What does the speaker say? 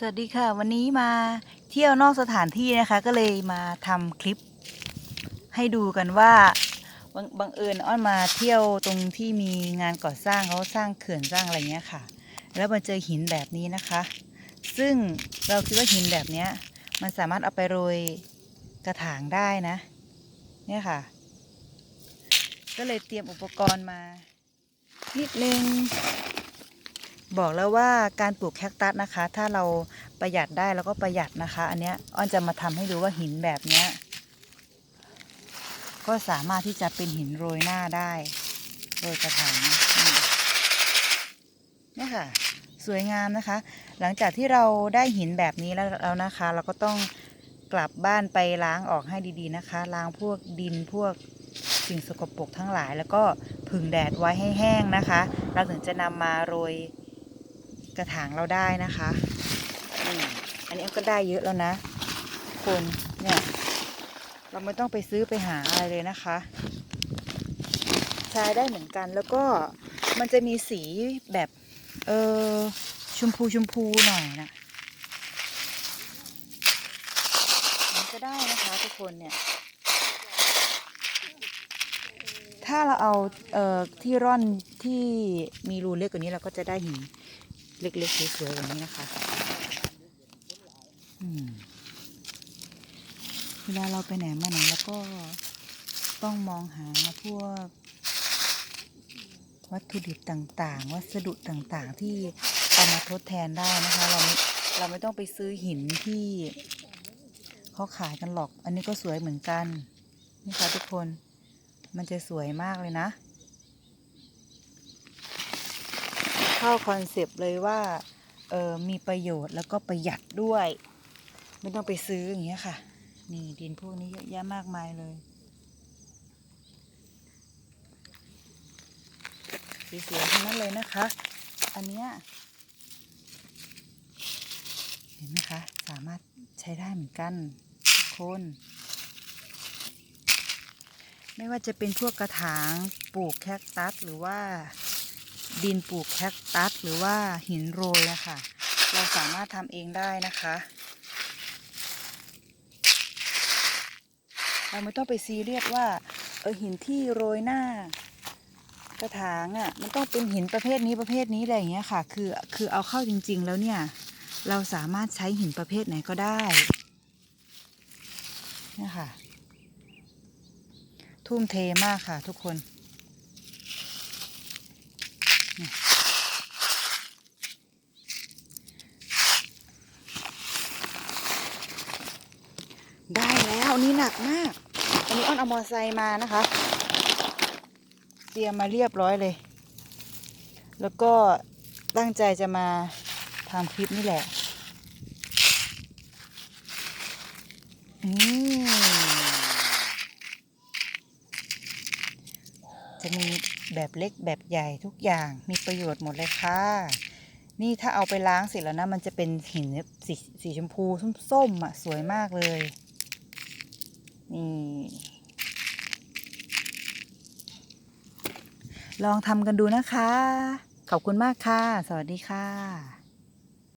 สวัสดีค่ะ วันนี้มาเที่ยวนอกสถานที่นะคะ ก็เลยมาทำคลิป ให้ดูกันว่าบังบังเอิญอ้อนมาเที่ยวตรงที่มีงานก่อสร้างเขาสร้างเขื่อนสร้างอะไรเงี้ยค่ะ แล้วมาเจอหินแบบนี้นะคะ ซึ่งเราคิดว่าหินแบบเนี้ย มันสามารถเอาไปโรยกระถางได้นะ เนี่ยค่ะ ก็เลยเตรียมอุปกรณ์มานิดนึง บอกแล้วว่าการปลูกแคคตัสนะคะ ถ้าเราประหยัดได้แล้วก็ประหยัดนะคะ อันเนี้ยอ้อนจะมาทำให้ดูว่าหินแบบเนี้ยก็สามารถที่จะเป็นหินโรยหน้าได้โรยกระถางนี่ค่ะ สวยงามนะคะ หลังจากที่เราได้หินแบบนี้แล้วแล้วนะคะ เราก็ต้องกลับบ้านไปล้างออกให้ดีๆนะคะ ล้างพวกดินพวกสิ่งสกปรกทั้งหลาย แล้วก็ผึ่งแดดไว้ให้แห้งนะคะ เราถึงจะนำมาโรย กระถางเราได้นะคะอันนี้ก็ได้เยอะแล้วนะทุกคนเนี่ยเราไม่ต้องไปซื้อไปหาอะไรเลยนะคะใช้ได้เหมือนกันแล้วก็มันจะมีสีแบบเออชมพูชมพูหน่อยนะมันก็ได้นะคะทุกคนเนี่ย ถ้าเราเอาเอ่อที่ร่อนที่มีรูเล็กกว่านี้เราก็จะได้หิน เล็กๆสวยๆแบบนี้นะคะอืมเวลาเราไปไหนมาไหนแล้วก็ต้องมองหาพวก วัตถุดิบต่างๆ วัสดุต่างๆ ที่เอามาทดแทนได้นะคะ เราไม่เราไม่ต้องไปซื้อหินที่เขาขายกันหรอก อันนี้ก็สวยเหมือนกัน นี่ค่ะทุกคนมันจะสวยมากเลยนะ เข้าคอนเซปต์เลยว่าเออมีประโยชน์แล้วก็ประหยัดด้วย ไม่ต้องไปซื้ออย่างเงี้ยค่ะ นี่ดินพวกนี้เยอะแยะมากมายเลยสวยๆทั้งนั้นเลยนะคะ อันเนี้ยเห็นไหมคะ สามารถใช้ได้เหมือนกันทุกคนไม่ว่าจะเป็นพวกกระถางปลูกแคคตัสหรือว่า ดินปลูกแคคตัสหรือว่าหินโรยนะคะเราสามารถทำเองได้นะคะ เราไม่ต้องไปซีเรียสว่าเออหินที่โรยหน้ากระถางอะ่ะมันต้องเป็นหินประเภทนี้ประเภทนี้อะไรอย่างเงี้ยค่ะ คือคือเอาเข้าจริง ๆ แล้วเนี่ย เราสามารถใช้หินประเภทไหนก็ได้เนี่ยค่ะ ทุ่มเทมากค่ะทุกคน ได้แล้วนี่หนักมาก อันนี้อ้อนเอามอไซค์มานะคะ เตรียมมาเรียบร้อยเลย แล้วก็ตั้งใจจะมาทำคลิปนี่แหละนี่จะมี แบบเล็กแบบใหญ่ทุกอย่างมีประโยชน์หมดเลยค่ะ นี่ถ้าเอาไปล้างเสร็จแล้วนะ มันจะเป็นหินสีสีชมพูส้มๆอะสวยมากเลย นี่ลองทำกันดูนะคะ ขอบคุณมากค่ะ สวัสดีค่ะ